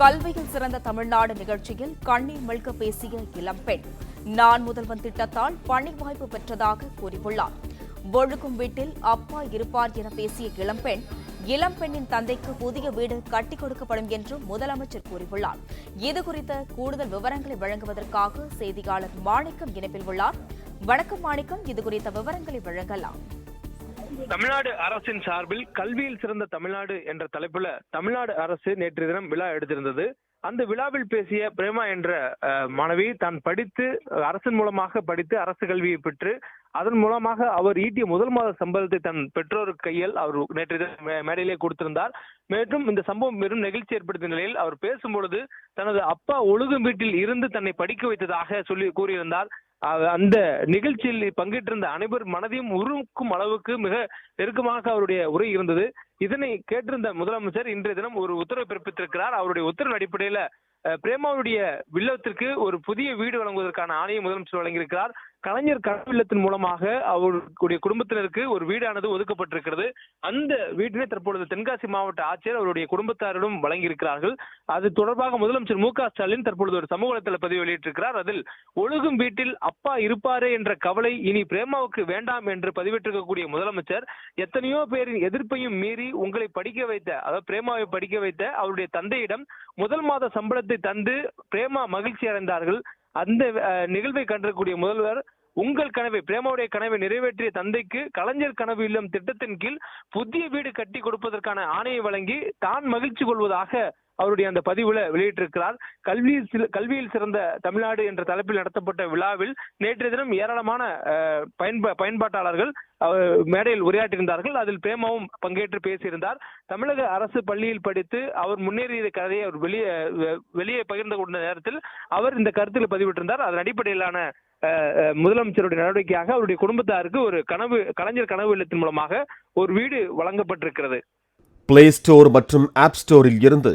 கல்வியில் சிறந்த தமிழ்நாடு நிகழ்ச்சியில் கண்ணீர் மல்க பேசிய இளம்பெண் நான் முதல்வன் திட்டத்தால் பணி வாய்ப்பு பெற்றதாக கூறியுள்ளார். ஒழுக்கும் வீட்டில் அப்பா இருப்பார் என பேசிய இளம்பெண் இளம்பெண்ணின் தந்தைக்கு புதிய வீடு கட்டிக் கொடுக்கப்படும் என்றும் முதலமைச்சர் கூறியுள்ளார். இதுகுறித்த கூடுதல் விவரங்களை வழங்குவதற்காக செய்தியாளர் மாணிக்கம் இணைப்பில் உள்ளார். வணக்கம் மாணிக்கம் இதுகுறித்த விவரங்களை வழங்கலாம். தமிழ்நாடு அரசின் சார்பில் கல்வியில் சிறந்த தமிழ்நாடு என்ற தலைப்புல தமிழ்நாடு அரசு நேற்று தினம் விழா எடுத்திருந்தது. அந்த விழாவில் பேசிய பிரேமா என்ற அஹ், மாணவி தான் படித்து அரசின் மூலமாக படித்து அரசு கல்வியை பெற்று அதன் மூலமாக அவர் ஈட்டிய முதல் மாத சம்பளத்தை தன் பெற்றோர் கையில் அவர் நேற்று தினம் மேடையிலே கொடுத்திருந்தார். மேலும் இந்த சம்பவம் வெறும் நெகிழ்ச்சி ஏற்படுத்திய நிலையில் அவர் பேசும்பொழுது தனது அப்பா ஒழுகும் வீட்டில் இருந்து தன்னை படிக்க வைத்ததாக சொல்லி கூறியிருந்தார். அந்த நிகழ்ச்சியில் பங்கேற்றிருந்த அனைவர் மனதையும் உருக்கும் அளவுக்கு மிக நெருக்கமாக அவருடைய உரை இருந்தது. இதனை கேட்டிருந்த முதலமைச்சர் இன்றைய தினம் ஒரு உத்தரவு பிறப்பித்திருக்கிறார். அவருடைய உத்தரவு அடிப்படையில பிரேமாவுடைய வில்லத்திற்கு ஒரு புதிய வீடு வழங்குவதற்கான ஆணையை முதலமைச்சர் வழங்கியிருக்கிறார். கலைஞர் கனவு இல்லத்தின் மூலமாக அவருடைய குடும்பத்தினருக்கு ஒரு வீடானது ஒதுக்கப்பட்டிருக்கிறது. அந்த வீட்டினை தற்பொழுது தென்காசி மாவட்ட ஆட்சியர் அவருடைய குடும்பத்தாரிடம் வழங்கியிருக்கிறார்கள். அது தொடர்பாக முதலமைச்சர் மு க ஸ்டாலின் தற்பொழுது ஒரு சமூக வலைதள பதிவு வெளியிட்டிருக்கிறார். அதில் ஒழுகும் வீட்டில் அப்பா இருப்பாரே என்ற கவலை இனி பிரேமாவுக்கு வேண்டாம் என்று பதிவிட்டிருக்கக்கூடிய முதலமைச்சர் எத்தனையோ பேரின் எதிர்ப்பையும் மீறி உங்களை படிக்க வைத்த அதாவது பிரேமாவை படிக்க வைத்த அவருடைய தந்தையிடம் முதல் மாத சம்பளத்தை தந்து பிரேமா மகிழ்ச்சி அடைந்தார்கள். அந்த நிகழ்வை கண்டிருக்கக்கூடிய முதல்வர் உங்கள் கனவை பிரேமாவுடைய கனவை நிறைவேற்றிய தந்தைக்கு கலைஞர் கனவு இல்லம் திட்டத்தின் கீழ் புதிய வீடு கட்டி கொடுப்பதற்கான ஆணையை வழங்கி தான் மகிழ்ச்சி கொள்வதாக அவருடைய அந்த பதிவுல வெளியிட்டிருக்கிறார். கல்வியில் கல்வியில் சிறந்த தமிழ்நாடு என்ற தலைப்பில் நடத்தப்பட்ட விழாவில் நேற்றைய தினம் ஏராளமான பயன்பா பயன்பாட்டாளர்கள் மேடையில் உரையாற்றியிருந்தார்கள். அதில் பிரேமாவும் பங்கேற்று பேசியிருந்தார். தமிழக அரசு பள்ளியில் படித்து அவர் முன்னேறிய கதையை அவர் வெளியே வெளியே பகிர்ந்து கொண்ட நேரத்தில் அவர் இந்த கருத்தில் பதிவிட்டிருந்தார். அதன் அடிப்படையிலான முதலமைச்சருடைய நடவடிக்கையாக அவருடைய குடும்பத்தாருக்கு ஒரு கனவு கலைஞர் கனவு இல்லத்தின் மூலமாக ஒரு வீடு வழங்கப்பட்டிருக்கிறது. பிளே ஸ்டோர் மற்றும் ஆப் ஸ்டோரில் இருந்து